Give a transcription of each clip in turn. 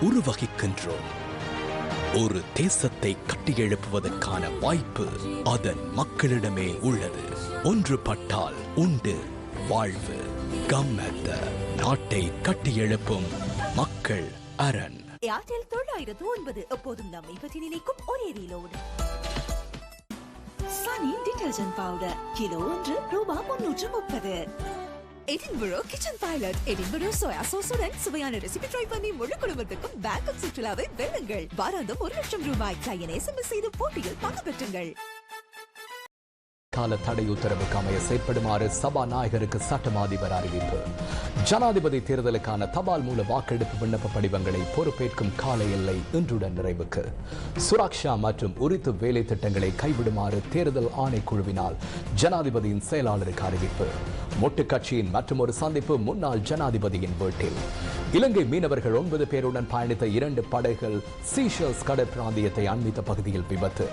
உருவகிக்கின்றோம். ஒரு தேசத்தை கட்டியெழுப்புவதற்கான வாய்ப்பு அதன் மக்களிடமே உள்ளது. ஒன்றுபட்டால் உண்டு வாழ்வு. கம்மத்த நாட்டை கட்டியெழுப்பும் மக்கள் அரண். ஏர்டெல் தொள்ளாயிரத்து ஒன்பது. எப்போதும் நம்மை பற்றி நினைக்கும் ஒரே ரீலோடு. சனி டிடர்ஜென்ட் பவுடர் கிலோ ஒன்று ரூபாய் முன்னூற்று முப்பது. Edinburgh kitchen pilot Edinburgh soya சோசுடன் சுவையான ரெசிபி ட்ரை பண்ணி முழு குடும்பத்துக்கும் பேங்காக் சுற்றுலாவை வெல்லுங்கள். வாராந்தம் ஒரு லட்சம் ரூபாய். கையனை எஸ்எம்எஸ் செய்து போட்டியில் பங்கு பெற்றுங்கள். இடைக்கால தடை உத்தரவுக்கு அமைய செயற்படுமாறு சபாநாயகருக்கு சட்டம் அதிபர் அறிவிப்பு. ஜனாதிபதி தேர்தலுக்கான தபால் மூல வாக்கெடுப்பு விண்ணப்ப படிவங்களை பொறுப்பேற்கும் கால எல்லை இன்றுடன் நிறைவுக்கு. சுராக்ஷா மற்றும் உரித்து வேலை திட்டங்களை கைவிடுமாறு தேர்தல் ஆணைக்குழுவினால் ஜனாதிபதியின் செயலாளருக்கு அறிவிப்பு. மொட்டு கட்சியின் மற்றொரு சந்திப்பு முன்னாள் ஜனாதிபதியின் வீட்டில். இலங்கை மீனவர்கள் ஒன்பது பேருடன் பயணித்த இரண்டு படைகள் சீஷல்ஸ் கடற்பிராந்தியத்தை அண்மித்த பகுதியில் விபத்து.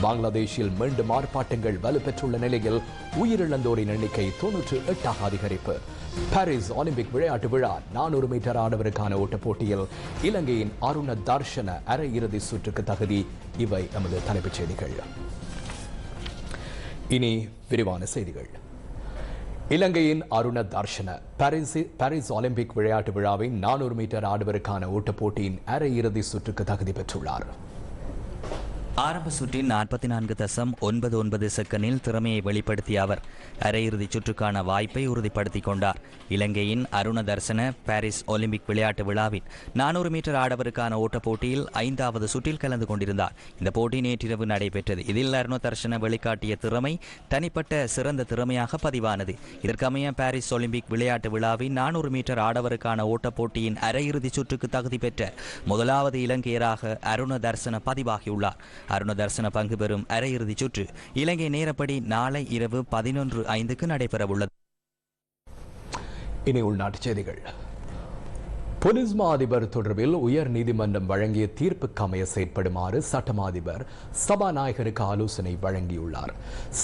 பங்களாதேஷில் மீண்டும் ஆர்ப்பாட்டங்கள் வலுப்பெற்றுள்ள நிலையில் உயிரிழந்தோரின் எண்ணிக்கை தொன்னூற்று எட்டாக அதிகரிப்பு. பாரிஸ் ஒலிம்பிக் விளையாட்டு விழா நானூறு மீட்டர் ஆடவருக்கான ஓட்டப் போட்டியில் இலங்கையின் அருண தர்ஷன அரையிறுதி சுற்றுக்கு தகுதி. இவை எமது தலைப்புச் செய்திகள். இனி விரிவான செய்திகள். இலங்கையின் Aruna Darshana Paris Paris Olympic விளையாட்டு விழாவின் நானூறு மீட்டர் ஆடவருக்கான ஓட்டப் போட்டியின் அரையிறுதி சுற்றுக்கு தகுதி பெற்றுள்ளார். ஆரம்ப சுற்றின் நாற்பத்தி நான்கு தசம் ஒன்பது ஒன்பது செகண்டில் திறமையை வெளிப்படுத்திய அவர் அரையிறுதிச் சுற்றுக்கான வாய்ப்பை உறுதிப்படுத்திக் கொண்டார். இலங்கையின் அருண தர்சன பாரிஸ் ஒலிம்பிக் விளையாட்டு விழாவின் நானூறு மீட்டர் ஆடவருக்கான ஓட்டப் போட்டியில் ஐந்தாவது சுற்றில் கலந்து கொண்டிருந்தார். இந்த போட்டி நேற்றிரவு நடைபெற்றது. இதில் அருண தர்சன வெளிக்காட்டிய திறமை தனிப்பட்ட சிறந்த திறமையாக பதிவானது. இதற்கமைய பாரிஸ் ஒலிம்பிக் விளையாட்டு விழாவின் நானூறு மீட்டர் ஆடவருக்கான ஓட்டப் போட்டியின் அரையிறுதிச் சுற்றுக்கு தகுதி பெற்ற முதலாவது இலங்கையராக அருண தர்சன பதிவாகியுள்ளார். அருண தர்சன பங்கு பெறும் அரையிறுதிச் சுற்று இலங்கை நேரப்படி நாளை இரவு பதினொன்று ஐந்துக்கு நடைபெறவுள்ளது. இனி உள்நாட்டுச் செய்திகள். பொலிஸ்மா அதிபர் தொடர்பில் உயர் நீதிமன்றம் வழங்கிய தீர்ப்புக்கு அமைய செயற்படுமாறு சட்டமா அதிபர் சபாநாயகருக்கு ஆலோசனை வழங்கியுள்ளார்.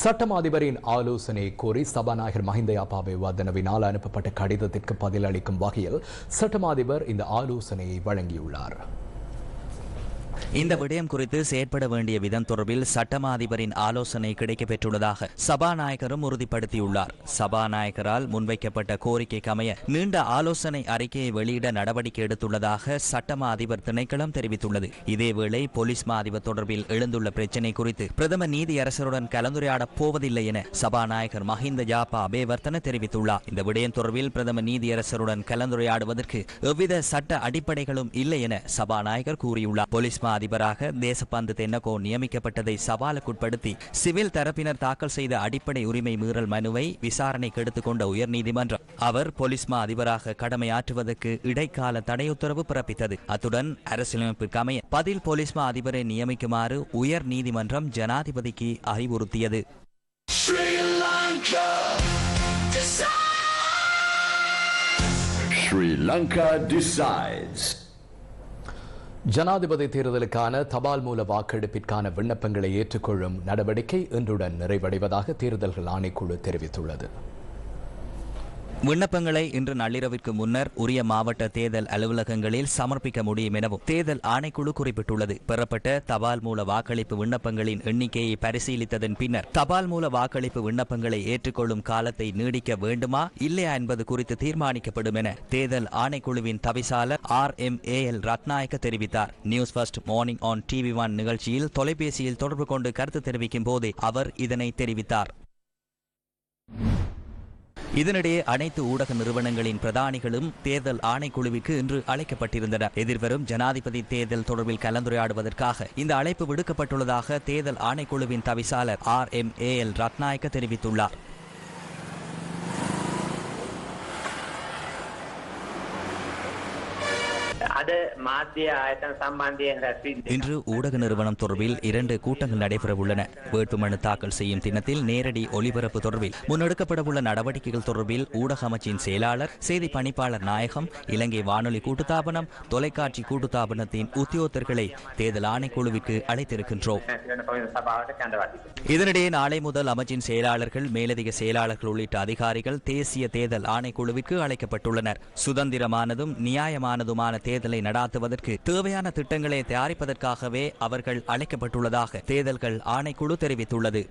சட்டமா அதிபரின் ஆலோசனை கோரி சபாநாயகர் மஹிந்த யாபாவை வதனவினால் அனுப்பப்பட்ட கடிதத்திற்கு பதிலளிக்கும் வகையில் சட்டமா அதிபர் இந்த ஆலோசனையை வழங்கியுள்ளார். இந்த விடயம் குறித்து செயற்பட வேண்டிய விதம் தொடர்பில் சட்டமா அதிபரின் ஆலோசனை கிடைக்கப்பெற்றுள்ளதாக சபாநாயகரும் உறுதிப்படுத்தியுள்ளார். சபாநாயகரால் முன்வைக்கப்பட்ட கோரிக்கைக்கு அமைய நீண்ட ஆலோசனை அறிக்கையை வெளியிட நடவடிக்கை எடுத்துள்ளதாக சட்டமா அதிபர் திணைக்களம் தெரிவித்துள்ளது. இதேவேளை போலீஸ் மா அதிபர் தொடர்பில் எழுந்துள்ள பிரச்சினை குறித்து பிரதம நீதியரசருடன் கலந்துரையாடப் போவதில்லை என சபாநாயகர் மஹிந்த ஜாபா அபேவர்த்தன தெரிவித்துள்ளார். இந்த விடயம் தொடர்பில் பிரதம நீதியரசருடன் கலந்துரையாடுவதற்கு எவ்வித சட்ட அடிப்படைகளும் இல்லை என சபாநாயகர் கூறியுள்ளார். போலீஸ் மா அதிபராக தேசப்பந்து தென்னகோ நியமிக்கப்பட்டதை சவாலுக்குட்படுத்தி சிவில் தரப்பினர் தாக்கல் செய்த அடிப்படை உரிமை மீறல் மனுவை விசாரணைக்கு எடுத்துக்கொண்ட உயர்நீதிமன்றம். அவர் போலீஸ் மா அதிபராக கடமையாற்றுவதற்கு இடைக்கால தடை உத்தரவு பிறப்பித்தது. அத்துடன் அரசியலமைப்பிற்கு அமைய பதில் போலீஸ் மா அதிபரை நியமிக்குமாறு உயர் நீதிமன்றம் ஜனாதிபதிக்கு அறிவுறுத்தியது. Sri Lanka decides. ஜனாதிபதி தேர்தலுக்கான தபால் மூல வாக்கெடுப்பிற்கான விண்ணப்பங்களை ஏற்றுக்கொள்ளும் நடவடிக்கை இன்றுடன் நிறைவடைவதாக தேர்தல்கள் ஆணைக்குழு தெரிவித்துள்ளது. விண்ணப்பங்களை இன்று நள்ளிரவிற்கு முன்னர் உரிய மாவட்ட தேர்தல் அலுவலகங்களில் சமர்ப்பிக்க முடியும் எனவும் தேர்தல் ஆணைக்குழு குறிப்பிட்டுள்ளது. பெறப்பட்ட தபால் மூல வாக்களிப்பு விண்ணப்பங்களின் எண்ணிக்கையை பரிசீலித்ததன் பின்னர் தபால் மூல வாக்களிப்பு விண்ணப்பங்களை ஏற்றுக்கொள்ளும் காலத்தை நீடிக்க வேண்டுமா இல்லையா என்பது குறித்து தீர்மானிக்கப்படும் என தேர்தல் ஆணைக்குழுவின் தவிசாளர் R M A L Rathnayake தெரிவித்தார். News first morning on TV one நிகழ்ச்சியில் தொலைபேசியில் தொடர்பு கொண்டு கருத்து தெரிவிக்கும் போதே அவர் இதனை தெரிவித்தார். இதனிடையே அனைத்து ஊடக நிறுவனங்களின் பிரதானிகளும் தேர்தல் ஆணைக்குழுவிற்கு இன்று அழைக்கப்பட்டிருந்தனர். எதிர்வரும் ஜனாதிபதி தேர்தல் தொடர்பில் கலந்துரையாடுவதற்காக இந்த அழைப்பு விடுக்கப்பட்டுள்ளதாக தேர்தல் ஆணைக்குழுவின் தவிசாளர் R M A L Rathnayake தெரிவித்துள்ளார். இன்று ஊடக நிறுவனம் தொடர்பில் இரண்டு கூட்டங்கள் நடைபெறவுள்ளன வேட்புமனு தாக்கல் செய்யும் தினத்தில் நேரடி ஒலிபரப்பு தொடர்பில் முன்னெடுக்கப்படவுள்ள நடவடிக்கைகள் தொடர்பில் ஊடக அமைச்சின் செயலாளர் செய்தி பணிப்பாளர் நாயகம் இலங்கை வானொலி கூட்டுத்தாபனம் தொலைக்காட்சி கூட்டுத்தாபனத்தின் உத்தியோகத்தர்களை தேர்தல் ஆணைக்குழுவிற்கு அழைத்திருக்கின்றோம். இதனிடையே நாளை முதல் அமைச்சின் செயலாளர்கள் மேலதிக செயலாளர்கள் உள்ளிட்ட அதிகாரிகள் தேசிய தேர்தல் ஆணைக்குழுவிற்கு அழைக்கப்பட்டுள்ளனர். சுதந்திரமானதும் நியாயமானதுமான தேர்தலை நடாத்த நடாத்துவதற்கு தேவையான திட்டங்களை தயாரிப்பதற்காகவே அவர்கள் அழைக்கப்பட்டுள்ளதாக தேர்தல்கள் ஆணைக்குழு தெரிவித்துள்ளது.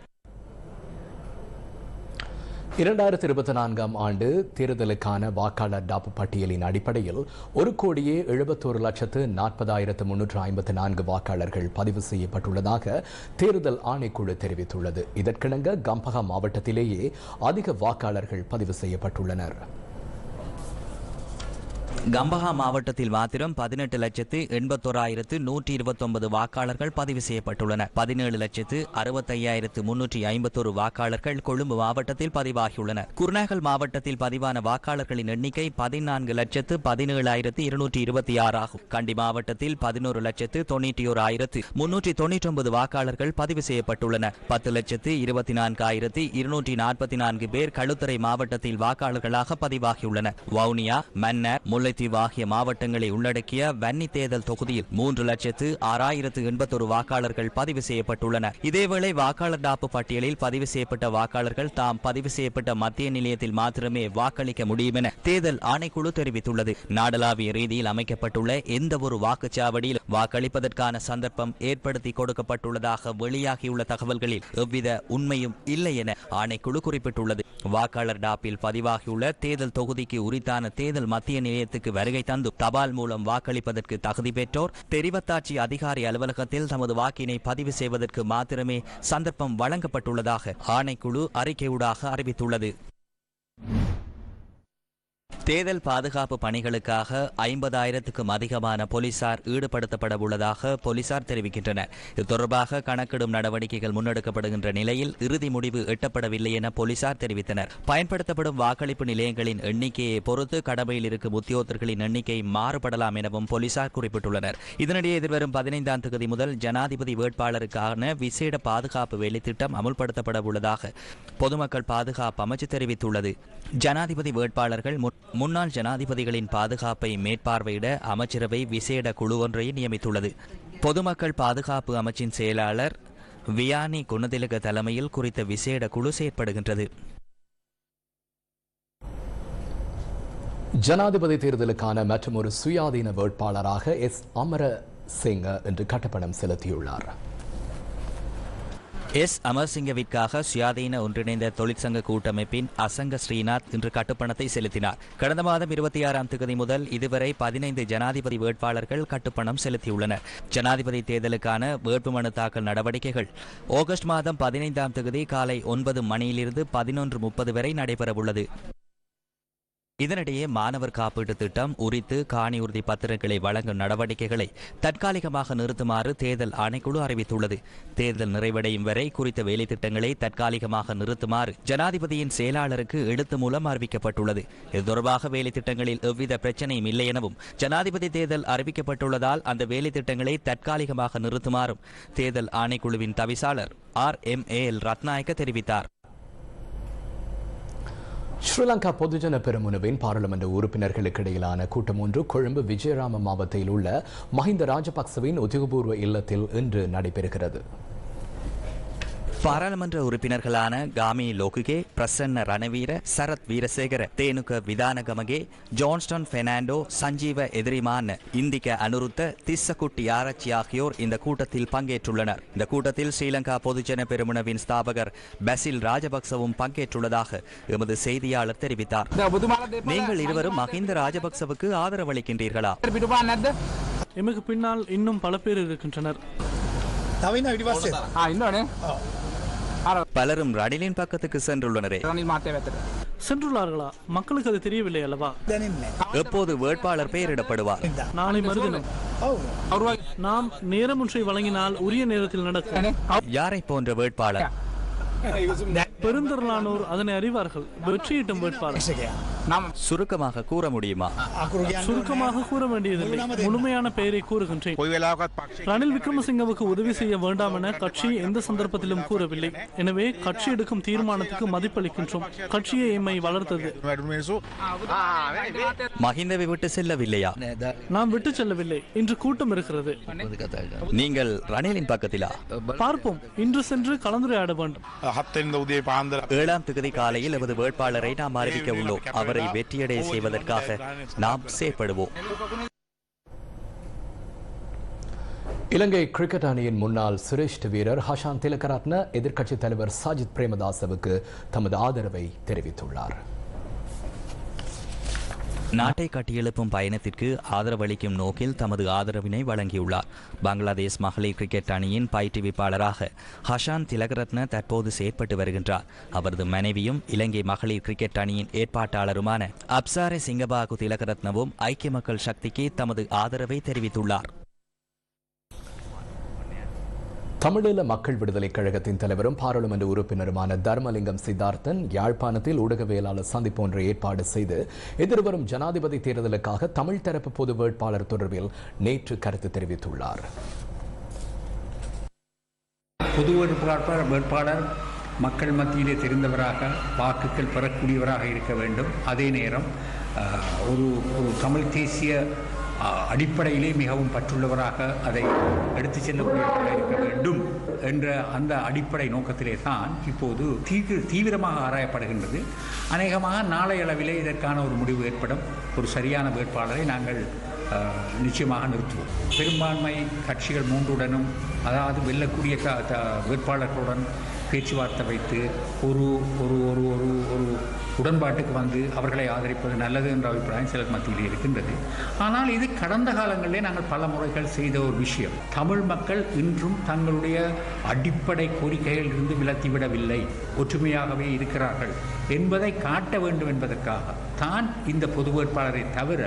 இரண்டாயிரத்தி இருபத்தி நான்காம் ஆண்டு தேர்தலுக்கான வாக்காளர் டாப்பு பட்டியலின் அடிப்படையில் ஒரு கோடியே எழுபத்தோரு லட்சத்து நாற்பதாயிரத்து முன்னூற்று ஐம்பத்தி நான்கு வாக்காளர்கள் பதிவு செய்யப்பட்டுள்ளதாக தேர்தல் ஆணைக்குழு தெரிவித்துள்ளது. இதற்கிணங்க கம்பகா மாவட்டத்திலேயே அதிக வாக்காளர்கள் பதிவு செய்யப்பட்டுள்ளனர். கம்பஹா மாவட்டத்தில் மாத்திரம் பதினெட்டு லட்சத்து எண்பத்தோராயிரத்து நூற்றி இருபத்தொன்பது வாக்காளர்கள் பதிவு செய்யப்பட்டுள்ளனர். பதினேழு லட்சத்து அறுபத்தையாயிரத்து முன்னூற்றி ஐம்பத்தொரு வாக்காளர்கள் கொழும்பு மாவட்டத்தில் பதிவாகியுள்ளனர். குர்நாகல் மாவட்டத்தில் பதிவான வாக்காளர்களின் எண்ணிக்கை பதினான்கு லட்சத்து பதினேழாயிரத்து இருநூற்றி இருபத்தி ஆறு ஆகும். கண்டி மாவட்டத்தில் பதினோரு லட்சத்து தொண்ணூற்றி ஓர் ஆயிரத்து முன்னூற்றி தொண்ணூற்றி ஒன்பது வாக்காளர்கள் பதிவு செய்யப்பட்டுள்ளனர். பத்து லட்சத்து இருபத்தி நான்கு ஆயிரத்தி இருநூற்றி நாற்பத்தி நான்கு பேர் களுத்துறை மாவட்டத்தில் வாக்காளர்களாக பதிவாகியுள்ளனர். வவுனியா மன்னர் முல்லைத்தீவு ஆகிய மாவட்டங்களை உள்ளடக்கிய வன்னி தேர்தல் தொகுதியில் மூன்று லட்சத்து ஆறாயிரத்து எண்பத்தொரு வாக்காளர்கள் பதிவு செய்யப்பட்டுள்ளனர். இதேவேளை வாக்காளர் டாப்பு பட்டியலில் பதிவு செய்யப்பட்ட வாக்காளர்கள் தாம் பதிவு செய்யப்பட்ட மத்திய நிலையத்தில் மாத்திரமே வாக்களிக்க முடியும் என தேர்தல் ஆணைக்குழு தெரிவித்துள்ளது. நாடளாவிய ரீதியில் அமைக்கப்பட்டுள்ள எந்த ஒரு வாக்குச்சாவடியில் வாக்களிப்பதற்கான சந்தர்ப்பம் ஏற்படுத்தி கொடுக்கப்பட்டுள்ளதாக வெளியாகியுள்ள தகவல்களில் எவ்வித உண்மையும் இல்லை என ஆணைக்குழு குறிப்பிட்டுள்ளது. வாக்காளர் டாப்பில் பதிவாகியுள்ள தேர்தல் தொகுதிக்கு உரித்தான தேர்தல் மத்திய நிலையத்துக்கு வருகை தந்து தபால் மூலம் வாக்களிப்பதற்கு தகுதி பெற்றோர் தெரிவத்தாட்சி அதிகாரி அலுவலகத்தில் தமது வாக்கினை பதிவு செய்வதற்கு மாத்திரமே சந்தர்ப்பம் வழங்கப்பட்டுள்ளதாக ஆணைக்குழு அறிக்கையூடாக அறிவித்துள்ளது. தேர்தல் பாதுகாப்பு பணிகளுக்காக ஐம்பதாயிரத்துக்கும் அதிகமான போலீசார் ஈடுபடுத்தப்பட உள்ளதாக போலீசார் தெரிவிக்கின்றனர். இது தொடர்பாக கணக்கிடும் நடவடிக்கைகள் முன்னெடுக்கப்படுகின்ற நிலையில் இறுதி முடிவு எட்டப்படவில்லை என போலீசார் தெரிவித்தனர். பயன்படுத்தப்படும் வாக்களிப்பு நிலையங்களின் எண்ணிக்கையை பொறுத்து கடமையில் இருக்கும் உத்தியோகர்களின் எண்ணிக்கை மாறுபடலாம் எனவும் போலீசார் குறிப்பிட்டுள்ளனர். இதனிடையே எதிர்வரும் பதினைந்தாம் தேதி முதல் ஜனாதிபதி வேட்பாளருக்கான விசேட பாதுகாப்பு வேலைத்திட்டம் அமுல்படுத்தப்பட உள்ளதாக பொதுமக்கள் பாதுகாப்பு அமைச்சு தெரிவித்துள்ளது. ஜனாதிபதி வேட்பாளர்கள் முன்னாள் ஜனாதிபதிகளின் பாதுகாப்பை மேற்பார்வையிட அமைச்சரவை விசேட குழு ஒன்றை நியமித்துள்ளது. பொதுமக்கள் பாதுகாப்பு அமைச்சின் செயலாளர் வியானி குணதிலக தலைமையில் குறித்த விசேட குழு செயற்படுகின்றது. ஜனாதிபதி தேர்தலுக்கான மற்றொரு சுயாதீன வேட்பாளராக எஸ். அமர சிங் இன்று கட்டப்பணம் செலுத்தியுள்ளார். எஸ். அமர்சிங்கவிற்காக சுயாதீன ஒன்றிணைந்த தொழிற்சங்க கூட்டமைப்பின் அசங்க ஸ்ரீநாத் இன்று கட்டுப்பணத்தை செலுத்தினார். கடந்த மாதம் இருபத்தி ஆறாம் தேதி முதல் இதுவரை பதினைந்து ஜனாதிபதி வேட்பாளர்கள் கட்டுப்பணம் செலுத்தியுள்ளனர். ஜனாதிபதி தேர்தலுக்கான வேட்புமனு தாக்கல் நடவடிக்கைகள். ஆகஸ்ட் மாதம் பதினைந்தாம் தேதி காலை ஒன்பது மணியிலிருந்து பதினொன்று முப்பது வரை நடைபெறவுள்ளது. இதனிடையே மாணவர் காப்பீட்டு திட்டம் உரித்து காணி உறுதி பத்திரங்களை வழங்கும் நடவடிக்கைகளை தற்காலிகமாக நிறுத்துமாறு தேர்தல் ஆணைக்குழு அறிவித்துள்ளது. தேர்தல் நிறைவடையும் வரை குறித்த வேலை திட்டங்களை தற்காலிகமாக நிறுத்துமாறு ஜனாதிபதியின் செயலாளருக்கு எழுத்து மூலம் அறிவிக்கப்பட்டுள்ளது. இது தொடர்பாக வேலை திட்டங்களில் எவ்வித பிரச்சனையும் இல்லை எனவும் ஜனாதிபதி தேர்தல் அறிவிக்கப்பட்டுள்ளதால் அந்த வேலை திட்டங்களை தற்காலிகமாக நிறுத்துமாறும் தேர்தல் ஆணைக்குழுவின் தவிசாளர் R M A L Rathnayake தெரிவித்தார். ஸ்ரீலங்கா பொதுஜன பெருமுனவின் பாராளுமன்ற உறுப்பினர்களுக்கு இடையிலான கூட்டம் ஒன்று கொழும்பு விஜயராம மாவட்டத்தில் உள்ள மஹிந்த ராஜபக்சவின் உத்தியோகபூர்வ இல்லத்தில் இன்று நடைபெறுகிறது. பாராளுமன்ற உறுப்பினர்களான காமி லோகுகே பிரசன்ன ரணவீர சரத் வீரசேகர தேனுக விதானகமகே ஜான்ஸ்டன் பெர்னாண்டோ சஞ்சீவ எதிரிமான இந்திக அனுருத்த திஸ்ஸகுட்டி ஆராய்ச்சி ஆகியோர் இந்த கூட்டத்தில் பங்கேற்றுள்ளனர் இந்த கூட்டத்தில் ஸ்ரீலங்கா பொதுஜன பெருமுனவின் ஸ்தாபகர் பசில் ராஜபக்சவும் பங்கேற்றுள்ளதாக எமது செய்தியாளர் தெரிவித்தார் நீங்கள் இருவரும் மஹிந்த ராஜபக்சவுக்கு ஆதரவளிக்கின்றீர்களா எமக்கு பின்னால் இன்னும் பல பேர் இருக்கின்றனர் තව ඉන්න ඊට පස්සේ ආ ඉන්නවනේ பலரும் ரணிலின் பக்கத்துக்கு சென்றுள்ளனரே. சென்றுள்ளார்களா? மக்களுக்கு அது தெரியவில்லை அல்லவா? எப்போது வேட்பாளர் பெயரிடப்படுவார்? நாளை மறுதினம். நாம் நேரம் ஒன்றை வழங்கினால் உரிய நேரத்தில் நடக்கும். யாரை போன்ற வேட்பாளர்? பெருந்திரளானோர் அதனை அறிவார்கள். வெற்றியிட்டும் வேட்பாளர். நாம் சுருக்கமாக கூற முடியுமா? சுருக்கமாக கூற வேண்டியதில்லை. முழுமையான பெயரை கூறுகின்றேன். ரணில் விக்ரமசிங்கவுக்கு உதவி செய்ய வேண்டாம் என கட்சி எந்த சந்தர்ப்பத்திலும் கூறவில்லை. எனவே கட்சி எடுக்கும் தீர்மானத்துக்கு மதிப்பளிக்கின்றோம். கட்சியை எம்மை வளர்த்தது. மஹிந்தவை விட்டு செல்லவில்லையா? நாம் விட்டு செல்லவில்லை. இன்று கூட்டம் இருக்கிறது. நீங்கள் ரணிலின் பக்கத்திலா? பார்ப்போம். இன்று சென்று கலந்துரையாட வேண்டும். ஏழாம் தொகுதி காலையில் எமது வேட்பாளரை நாம் அறிவிக்க உள்ளோம் அவரை வெற்றியடைய செய்வதற்காக நாம் செயற்படுவோம். இலங்கை கிரிக்கெட் அணியின் முன்னாள் சிரேஷ்ட வீரர் ஹஷான் திலகரத்ன எதிர்க்கட்சித் தலைவர் சாஜித் பிரேமதாசவுக்கு தமது ஆதரவை தெரிவித்துள்ளார். நாட்டை கட்டியெழுப்பும் பயணத்திற்கு ஆதரவளிக்கும் நோக்கில் தமது ஆதரவினை வழங்கியுள்ளார். பங்களாதேஷ் மகளிர் கிரிக்கெட் அணியின் பயிற்றுவிப்பாளராக ஹஷான் திலகரத்ன தற்போது செயற்பட்டு வருகின்றார். அவரது மனைவியும் இலங்கை மகளிர் கிரிக்கெட் அணியின் ஏற்பாட்டாளருமான அப்சாரே சிங்கபாகு திலகரத்னவும் ஐக்கிய மக்கள் சக்திக்கு தமது ஆதரவை தெரிவித்துள்ளார். தமிழீழ மக்கள் விடுதலைக் கழகத்தின் தலைவரும் பாராளுமன்ற உறுப்பினருமான தர்மலிங்கம் சித்தார்த்தன் யாழ்ப்பாணத்தில் ஊடகவியலாளர் சந்திப்பு ஒன்றை ஏற்பாடு செய்து எதிர்வரும் ஜனாதிபதி தேர்தலுக்காக தமிழ் தரப்பு பொது வேட்பாளர் தொடர்பில் நேற்று கருத்து தெரிவித்துள்ளார். பொது வேட்பாளர் வேட்பாளர் மக்கள் மத்தியிலே தெரிந்தவராக வாக்குகள் பெறக்கூடியவராக இருக்க வேண்டும். அதே நேரம் ஒரு ஒரு தமிழ் தேசிய அடிப்படையிலே மிகவும் பற்றுள்ளவராக அதை எடுத்து செல்லக்கூடியவராக இருக்க வேண்டும் என்ற அந்த அடிப்படை நோக்கத்திலே தான் இப்போது தீவிர தீவிரமாக ஆராயப்படுகின்றது. அநேகமாக நாளை அளவிலே இதற்கான ஒரு முடிவு ஏற்படும். ஒரு சரியான வேட்பாளரை நாங்கள் நிச்சயமாக நிறுத்துவோம். பெரும்பான்மை கட்சிகள் மூன்றுடனும் அதாவது வெல்லக்கூடிய க த- வேட்பாளர்களுடன் பேச்சுவார்த்தை வைத்து ஒரு ஒரு ஒரு ஒரு ஒரு உடன்பாட்டுக்கு வந்து அவர்களை ஆதரிப்பது நல்லது என்ற அபிப்பிராயம் சிலர் மத்தியில் இருக்கின்றது. ஆனால் இது கடந்த காலங்களிலே நாங்கள் பல முறைகள் செய்த ஒரு விஷயம். தமிழ் மக்கள் இன்றும் தங்களுடைய அடிப்படை கோரிக்கைகளில் இருந்து விலத்திவிடவில்லை. ஒற்றுமையாகவே இருக்கிறார்கள். என்பதை காட்ட வேண்டும் என்பதற்காக தான் இந்த பொது வேட்பாளரை தவிர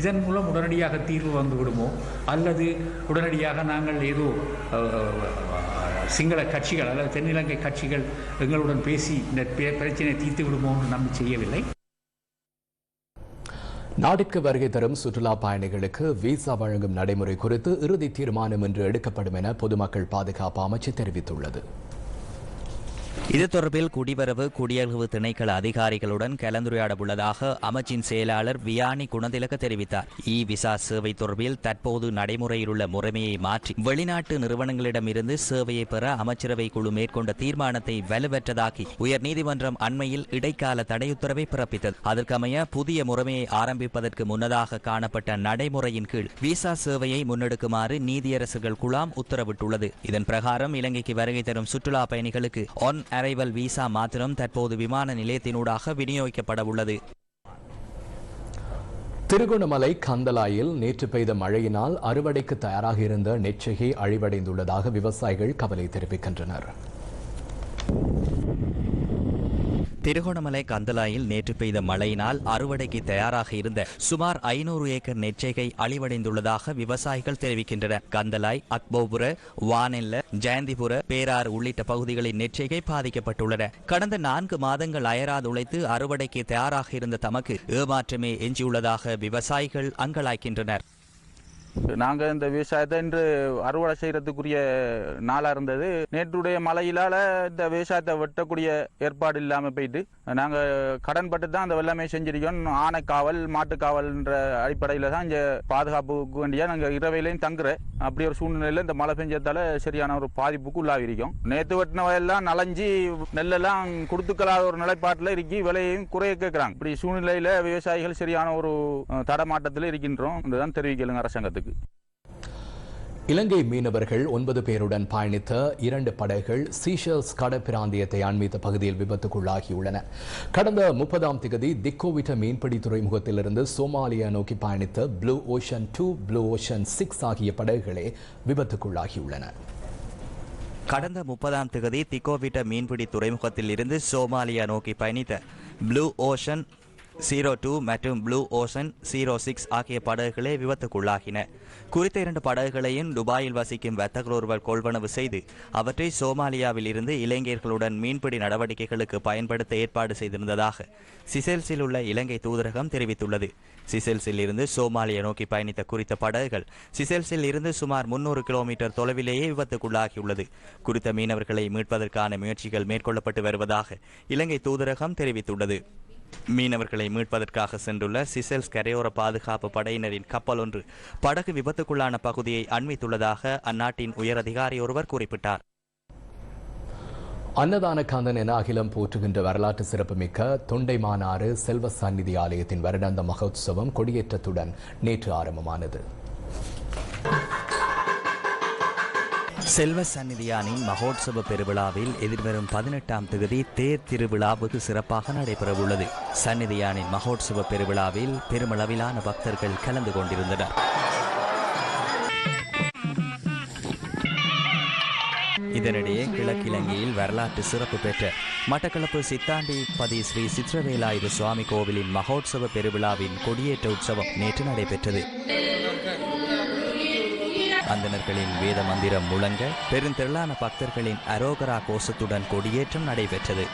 இதன் மூலம் உடனடியாக தீர்வு வந்துவிடுமோ? அல்லது உடனடியாக நாங்கள் ஏதோ சிங்கள கட்சிகள் அல்லது தென்னிலங்கை கட்சிகள் எங்களுடன் பேசி இந்த பே- பிரச்சனையை தீர்த்து விடுமோ என்று நம்பி செய்யவில்லை. நாட்டிற்கு வருகை தரும் சுற்றுலா பயணிகளுக்கு விசா வழங்கும் நடைமுறை குறித்து இறுதி தீர்மானம் இன்று எடுக்கப்படும் என பொதுமக்கள் பாதுகாப்பு அமைச்சு தெரிவித்துள்ளது. இது தொடர்பில் குடிவரவு குடியரவு திணைக்கள அதிகாரிகளுடன் கலந்துரையாட உள்ளதாக அமைச்சின் செயலாளர் வியானி குணதிலக தெரிவித்தார். இ விசா சேவை தொடர்பில் தற்போது நடைமுறையில் உள்ள முறைமையை மாற்றி வெளிநாட்டு நிறுவனங்களிடமிருந்து சேவையை பெற அமைச்சரவை குழு மேற்கொண்ட தீர்மானத்தை வலுவற்றதாக்கி உயர்நீதிமன்றம் அண்மையில் இடைக்கால தடையுத்தரவை பிறப்பித்தது. அதற்கமைய புதிய முறைமையை ஆரம்பிப்பதற்கு முன்னதாக காணப்பட்ட நடைமுறையின் கீழ் விசா சேவையை முன்னெடுக்குமாறு நீதியரசர்கள் குழாம் உத்தரவிட்டுள்ளது. இதன் பிரகாரம் இலங்கைக்கு வருகை தரும் சுற்றுலா பயணிகளுக்கு ஒன் அரைவல் விசா மாத்திரம் தற்போது விமான நிலையத்தினூடாக விநியோகிக்கப்பட உள்ளது திருகோணமலை கந்தலாயில் நேற்று பெய்த மழையினால் அறுவடைக்கு தயாராக இருந்த நெச்சகி அழிவடைந்துள்ளதாக விவசாயிகள் கவலை தெரிவிக்கின்றனர். திருகோணமலை கந்தலாயில் நேற்று பெய்த மழையினால் அறுவடைக்கு தயாராக இருந்த சுமார் ஐநூறு ஏக்கர் நெச்சைகை அழிவடைந்துள்ளதாக விவசாயிகள் தெரிவிக்கின்றனர். கந்தலாய் அக்போபுர வானெல்ல ஜெயந்திபுர பேரார் உள்ளிட்ட பகுதிகளின் நெச்சைகை பாதிக்கப்பட்டுள்ளன. கடந்த நான்கு மாதங்கள் அயராது உழைத்து அறுவடைக்கு தயாராக இருந்த தமக்கு ஏமாற்றமே எஞ்சியுள்ளதாக விவசாயிகள் அங்கலாய்க்கின்றனர். நாங்கள் இந்த விவசாயத்தை இன்று அறுவடை செய்கிறதுக்குரிய நாளாக இருந்தது. நேற்றுடைய மழையிலால் இந்த விவசாயத்தை வெட்டக்கூடிய ஏற்பாடு இல்லாமல் போயிட்டு நாங்கள் கடன் பட்டு தான் அந்த வெள்ளமே செஞ்சிருக்கோம். ஆனைக்காவல் மாட்டுக்காவல்ன்ற அடிப்படையில் தான் இங்கே பாதுகாப்புக்கு வேண்டிய நாங்கள் இரவையிலையும் தங்குறேன். அப்படி ஒரு சூழ்நிலையில் இந்த மழை பெஞ்சதால சரியான ஒரு பாதிப்புக்கு உள்ளாகிருக்கோம் நேற்று வெட்டின வயல்லாம் நலஞ்சி நெல்லெல்லாம் கொடுத்துக்கலாத ஒரு நிலைப்பாட்டில் இருக்கி. விலையையும் குறைய கேட்குறாங்க இப்படி சூழ்நிலையில் விவசாயிகள் சரியான ஒரு தடமாட்டத்தில் இருக்கின்றோம். இதுதான் தெரிவிக்கலுங்க அரசாங்கத்துக்கு. இலங்கை மீனவர்கள் ஒன்பது பேருடன் பயணித்த இரண்டு படகுகள் சீஷல்ஸ் கடற்பிராந்தியத்தை அண்மித்த பகுதியில் விபத்துக்குள்ளாகியுள்ளன. கடந்த முப்பதாம் திகதி திக்கோவிட்ட மீன்பிடி துறைமுகத்திலிருந்து சோமாலியா நோக்கி பயணித்த Blue Ocean two Blue Ocean six ஆகிய படகுகளே விபத்துக்குள்ளாகியுள்ளன. கடந்த முப்பதாம் தேதி திக்கோவிட்ட மீன்பிடி துறைமுகத்தில் இருந்து சோமாலியா நோக்கி பயணித்த ப்ளூ ஓஷன் ஜீரோ டூ மற்றும் ப்ளூ ஓஷன் ஜீரோ சிக்ஸ் ஆகிய படகுகளே விபத்துக்குள்ளாகின. குறித்த இரண்டு படகுகளையும் துபாயில் வசிக்கும் வர்த்தகர் ஒருவர் கொள்வனவு செய்து அவற்றை சோமாலியாவில் இருந்து இளைஞர்களுடன் மீன்பிடி நடவடிக்கைகளுக்கு பயன்படுத்த ஏற்பாடு செய்திருந்ததாக சிசெல்ஸில் உள்ள இலங்கை தூதரகம் தெரிவித்துள்ளது. சிசெல்ஸில் இருந்து சோமாலியா நோக்கி பயணித்த குறித்த படகுகள் சிசெல்ஸில் இருந்து சுமார் முன்னூறு கிலோமீட்டர் தொலைவிலேயே விபத்துக்குள்ளாகியுள்ளது. குறித்த மீனவர்களை மீட்பதற்கான முயற்சிகள் மேற்கொள்ளப்பட்டு வருவதாக இலங்கை தூதரகம் தெரிவித்துள்ளது. மீனவர்களை மீட்பதற்காக சென்றுள்ள சிசெல்ஸ் கரையோர பாதுகாப்பு படையினரின் கப்பல் ஒன்று படகு விபத்துக்குள்ளான பகுதியை அண்மித்துள்ளதாக அந்நாட்டின் உயரதிகாரி ஒருவர் குறிப்பிட்டார். அன்னதான காந்தன் என அகிலம் போற்றுகின்ற வரலாற்று சிறப்புமிக்க தொண்டைமானாறு செல்வ சந்நிதி ஆலயத்தின் வருடாந்த மகோத்சவம் கொடியேற்றத்துடன் நேற்று ஆரம்பமானது. செல்வ சந்நிதியானின் மகோத்சவ பெருவிழாவில் எதிர்வரும் பதினெட்டாம் தேதி தேர் திருவிழா வெகு சிறப்பாக நடைபெறவுள்ளது. சந்நிதியானின் மகோத்சவ பெருவிழாவில் பெருமளவிலான பக்தர்கள் கலந்து கொண்டிருந்தனர். இதனிடையே கிழக்கிழங்கையில் வரலாற்று சிறப்பு பெற்ற மட்டக்களப்பு சித்தாண்டி பதி ஸ்ரீ சித்திரவேலாயுத சுவாமி கோவிலின் மகோத்சவ பெருவிழாவின் கொடியேற்ற உற்சவம் நேற்று நடைபெற்றது. அந்தனர்களின் வேத மந்திரம் முழங்க பெருந்திரளான பக்தர்களின் அரோகரா கோஷத்துடன் கொடியேற்றம் நடைபெற்றது.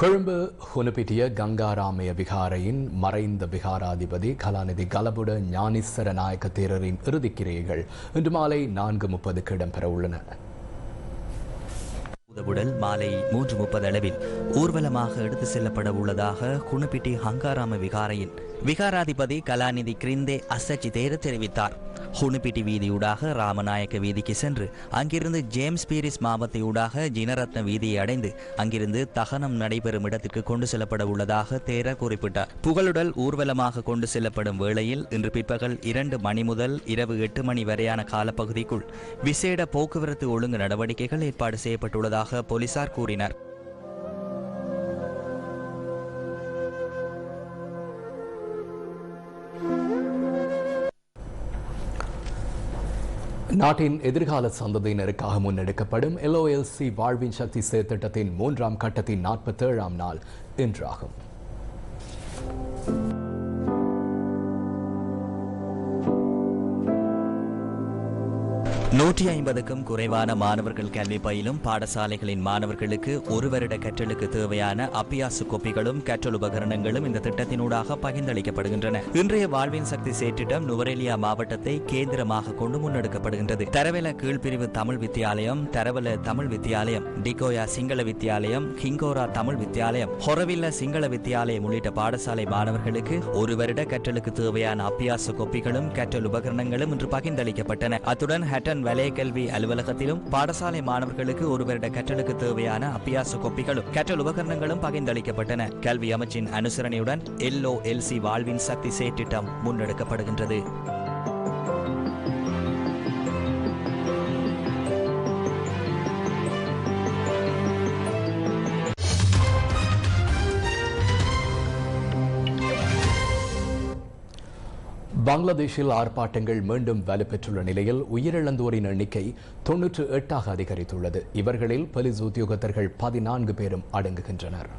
கொழும்பு ஹுலுப்பிட்டிய கங்காராமய விகாரையின் மறைந்த விகாராதிபதி கலாநிதி கலபுட ஞானீஸ்வர நாயக்க தேரரின் இறுதிக்கிரியைகள் இன்று மாலை நான்கு முப்பதுக்கு இடம்பெற உள்ளன. உதவுடல் மாலை மூன்று முப்பது அளவில் ஊர்வலமாக எடுத்து செல்லப்பட உள்ளதாக குணப்பிட்டி ஹங்காராம விகாரையின் விகாராதிபதி கலாநிதி கிரிந்தே அசச்சி தேர தெரிவித்தார். ஹுணுப்பிட்டி வீதியூடாக ராமநாயக்க வீதிக்கு சென்று அங்கிருந்து ஜேம்ஸ் பீரிஸ் மாவத்தையூடாக ஜினரத்ன வீதியை அடைந்து அங்கிருந்து தகனம் நடைபெறும் இடத்திற்கு கொண்டு செல்லப்பட உள்ளதாக தேரர் குறிப்பிட்டார். புகழுடல் ஊர்வலமாக கொண்டு செல்லப்படும் வேளையில் இன்று பிற்பகல் இரண்டு மணி முதல் இரவு எட்டு மணி வரையான காலப்பகுதிக்குள் விசேட போக்குவரத்து ஒழுங்கு நடவடிக்கைகள் ஏற்பாடு செய்யப்பட்டுள்ளதாக போலீசார் கூறினர். நாட்டின் எதிர்கால சந்ததியினருக்காக முன்னெடுக்கப்படும் எல்ஓஎல்சி வாழ்வின் சக்தி செயற்திட்டத்தின் மூன்றாம் கட்டத்தின் நாற்பத்தேழாம் நாள் இன்றாகும். நூற்றி ஐம்பதுக்கும் குறைவான மாணவர்கள் கல்வி பயிலும் பாடசாலைகளின் மாணவர்களுக்கு ஒரு வருட கற்றலுக்கு தேவையான அப்பியாசு கோப்பிகளும் கற்றல் உபகரணங்களும் இந்த திட்டத்தினூடாக பகிர்ந்தளிக்கப்படுகின்றன. இன்றைய வாழ்வின் சக்தி சேற்றிடம் நுவரெலியா மாவட்டத்தை கேந்திரமாக கொண்டு முன்னெடுக்கப்படுகின்றது. தரவல கீழ்பிரிவு தமிழ் வித்தியாலயம் தரவல தமிழ் வித்தியாலயம் டிகோயா சிங்கள வித்தியாலயம் கிங்கோரா தமிழ் வித்தியாலயம் ஹொரவில்ல சிங்கள வித்தியாலயம் உள்ளிட்ட பாடசாலை மாணவர்களுக்கு ஒரு வருட கற்றலுக்கு தேவையான அப்பியாசு கோப்பிகளும் கற்றல் உபகரணங்களும் இன்று பகிர்ந்தளிக்கப்பட்டன. அத்துடன் ஹட்டன் வலய கல்வி அலுவலகத்திலும் பாடசாலை மாணவர்களுக்கு ஒரு வருட கற்றலுக்கு தேவையான அபியாச கோப்பிகளும் கற்றல் உபகரணங்களும் பகிர்ந்தளிக்கப்பட்டன. கல்வி அமைச்சின் அனுசரணையுடன் எல்ஓ எல்சி வாழ்வின் சக்தி செயற்றிட்டம் முன்னெடுக்கப்படுகின்றது. பங்களாதேஷில் ஆர்ப்பாட்டங்கள் மீண்டும் வலுப்பெற்றுள்ள நிலையில் உயிரிழந்தோரின் எண்ணிக்கை தொன்னூற்று எட்டாக அதிகரித்துள்ளது. இவர்களில் போலீஸ் உத்தியோகத்தர்கள் பதினான்கு பேரும் அடங்குகின்றனர்.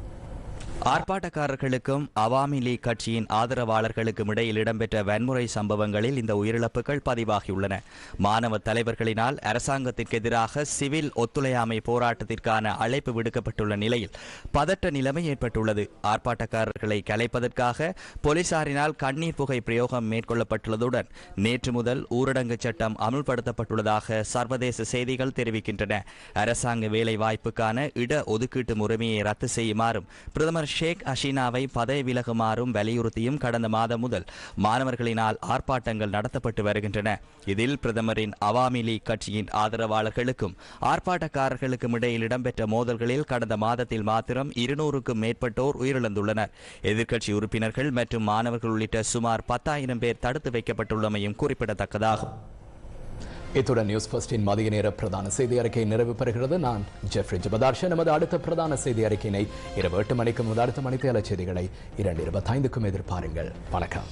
ஆர்ப்பாட்டக்காரர்களுக்கும் அவாமி லீக் கட்சியின் ஆதரவாளர்களுக்கும் இடையில் இடம்பெற்ற வன்முறை சம்பவங்களில் இந்த உயிரிழப்புகள் பதிவாகியுள்ளன. மாணவ தலைவர்களினால் அரசாங்கத்திற்கு எதிராக சிவில் ஒத்துழையாமை போராட்டத்திற்கான அழைப்பு விடுக்கப்பட்டுள்ள நிலையில் பதட்ட நிலைமை ஏற்பட்டுள்ளது. ஆர்ப்பாட்டக்காரர்களை கலைப்பதற்காக போலீசாரினால் கண்ணீர் புகை பிரயோகம் மேற்கொள்ளப்பட்டுள்ளதுடன் நேற்று முதல் ஊரடங்கு சட்டம் அமுல்படுத்தப்பட்டுள்ளதாக சர்வதேச செய்திகள் தெரிவிக்கின்றன. அரசாங்க வேலை வாய்ப்புக்கான இட ஒதுக்கீட்டு முறைமையை ரத்து செய்யுமாறும் பிரதமர் ஷேக் ஹசீனாவை பதவி விலகுமாறும் வலியுறுத்தியும் கடந்த மாதம் முதல் மாணவர்களினால் ஆர்ப்பாட்டங்கள் நடத்தப்பட்டு வருகின்றன. இதில் பிரதமரின் அவாமி லீக் கட்சியின் ஆதரவாளர்களுக்கும் ஆர்ப்பாட்டக்காரர்களுக்கும் இடையில் இடம்பெற்ற மோதல்களில் கடந்த மாதத்தில் மாத்திரம் இருநூறுக்கும் மேற்பட்டோர் உயிரிழந்துள்ளனர். எதிர்க்கட்சி உறுப்பினர்கள் மற்றும் மாணவர்கள் உள்ளிட்ட சுமார் பத்தாயிரம் பேர் தடுத்து வைக்கப்பட்டுள்ளமையும் குறிப்பிடத்தக்கதாகும். இத்துடன் நியூஸ் ஃபர்ஸ்டின் மதிய நேர பிரதான செய்தி அறிக்கை நிறைவு பெறுகிறது. நான் ஜெஃப்ரி ஜபதார்ஷன் நமது அடுத்த பிரதான செய்தி அறிக்கையினை இரவு எட்டு மணிக்கு முதல் அடுத்த மணித்தேல செய்திகளை இரண்டு இருபத்தைந்துக்கும் எதிர்பாருங்கள். வணக்கம்.